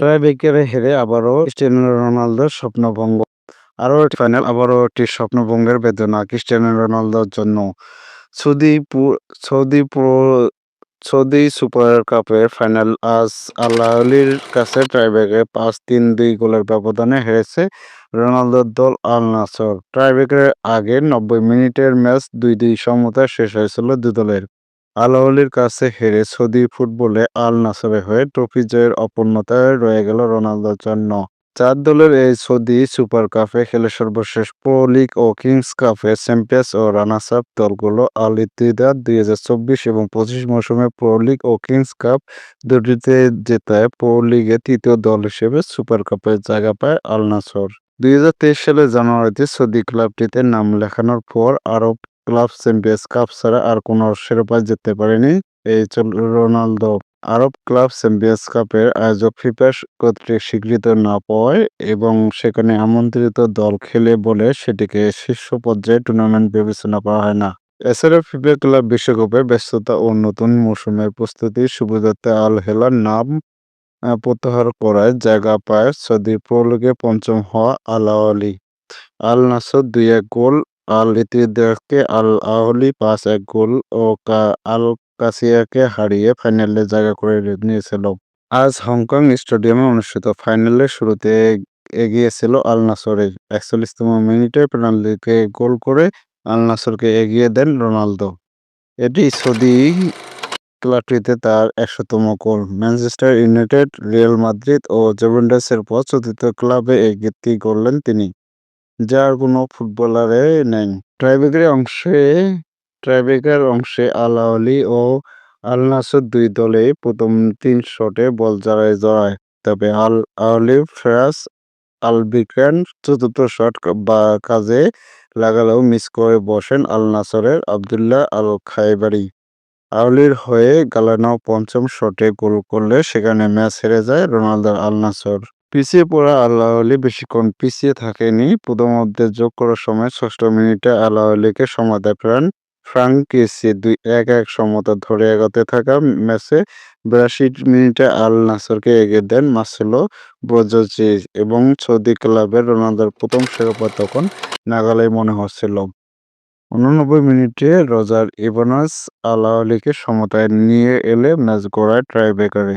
টাইব্রেকারে হেরে আবারও ক্রিস্টিয়ানো রোনালদোর স্বপ্নভঙ্গ। আরও একটি ফাইনাল আবারও একটি স্বপ্নভঙ্গের বেদনা ক্রিস্টিয়ানো রোনালদোর জন্য। Saudi Saudi pro- Saudi super কাপের ফাইনাল আজ আল আহলির কাছে টাইব্রেকারে পাঁচ তিন দুই গোলের ব্যবধানে হেরেছে রোনালদোর দল আল নাসর টাইব্রেকারের আগে নব্বই মিনিটের ম্যাচ দুই দুই সমতায় শেষ হয়েছিল দু দলের। আল আহলির কাছে হেরে সৌদি ফুটবলে আল নাসরের হয়ে ট্রফি জয়ের অপূর্ণতায় রয়ে গেল রোনালদোর জন্য। চার দলের এই সৌদি সুপার কাপে খেলে সর্বশেষ প্রো লিগ ও কিংস কাপে চ্যাম্পিয়ন্স ও রানার্স আপ দলগুলো আল ইত্তিহাদ দুই হাজার চব্বিশ এবং পঁচিশ মৌসুমে প্রো লিগ ও কিংস কাপ দুটিতে জেতায় প্রো লিগে তৃতীয় দল হিসেবে সুপার কাপে জায়গা পায় আল নাসর দুই সালের জানুয়ারিতে সৌদি ক্লাবটিতে নাম লেখানোর পর আরব ক্লাব চ্যাম্পিয়ন্স কাপ ছাড়া আর কোনো শিরোপা জিততে পারেনি। এই রোনালদো। আরব ক্লাব চ্যাম্পিয়ন্স কাপের আয়োজক ফিফা কর্তৃক স্বীকৃত না পাওয়ায় এবং সেখানে আমন্ত্রিত দল খেলে বলে সেটিকে শীর্ষ পর্যায়ে টুর্নামেন্ট বিবেচনা করা হয় না। এছাড়া ফিফা ক্লাব বিশ্বকাপের ব্যস্ততা ও নতুন মৌসুমের প্রস্তুতি, সুবিধার্থে আল হেলার নাম প্রত্যাহার করায় জায়গা পায় সৌদি প্রো পঞ্চম হওয়া আল আহলি আল নাসর দুই এক গোল আল ইতিহাদকে আল আহলি পাঁচ এক গোল ও আল কাসিয়াকে হারিয়ে ফাইনালে জায়গা করে নিয়েছিল আজ হংকং স্টেডিয়ামে অনুষ্ঠিত ফাইনালের শুরুতে এগিয়েছিল আল নাসরের একচল্লিশতম মিনিটে পেনাল্টিকে গোল করে আল নাসরকে এগিয়ে দেন রোনালদো। এটি সৌদি ক্লাবটিতে তার একশোতম গোল। ম্যানচেস্টার ইউনাইটেড, রিয়াল মাদ্রিদ ও জুভেন্টাসের পর চতুর্থ ক্লাবে কীর্তি করলেন তিনি। যার কোনো ফুটবলারে নেই। ট্রাইব্রেকার অংশে ট্রাইব্রেকার অংশে আল আহলি ও আল নাসর দুই দলেই প্রথম তিন শটে বল জড়ায় জড়ায়। তবে আল আহলি ফ্রাস আলবিক্রান চতুর্থ শট বা কাজে লাগালেও মিস করে বসেন আল নাসরের আবদুল্লাহ আল খাইবারি। আহলির হয়ে গালানো পঞ্চম শটে গোল করলে সেখানে ম্যাচ হেরে যায় রোনালদোর আল নাসর। পিছিয়ে পড়া আল আহলি বেশিক্ষণ পিছিয়ে থাকেনি। প্রথমার্ধে যোগ করার সময় ষষ্ঠ মিনিটে আল আহলিকে সমাধায় ফেরান। ফ্রাঙ্ক কেসি দুই এক এক সমতা ধরে এগোতে থাকা ম্যাচে বিরাশি মিনিটে আল নাসরকে এগিয়ে দেন মার্সেলো ব্রোজোভিচ এবং সৌদি ক্লাবের রোনালদোর প্রথম শিরোপা তখন নাগালেই মনে হচ্ছিল। উননব্বই মিনিটে রজার ইভানাস আল আহলিকে সমতায় নিয়ে এলে ম্যাচ গড়ায় ট্রাইব্রেকারে।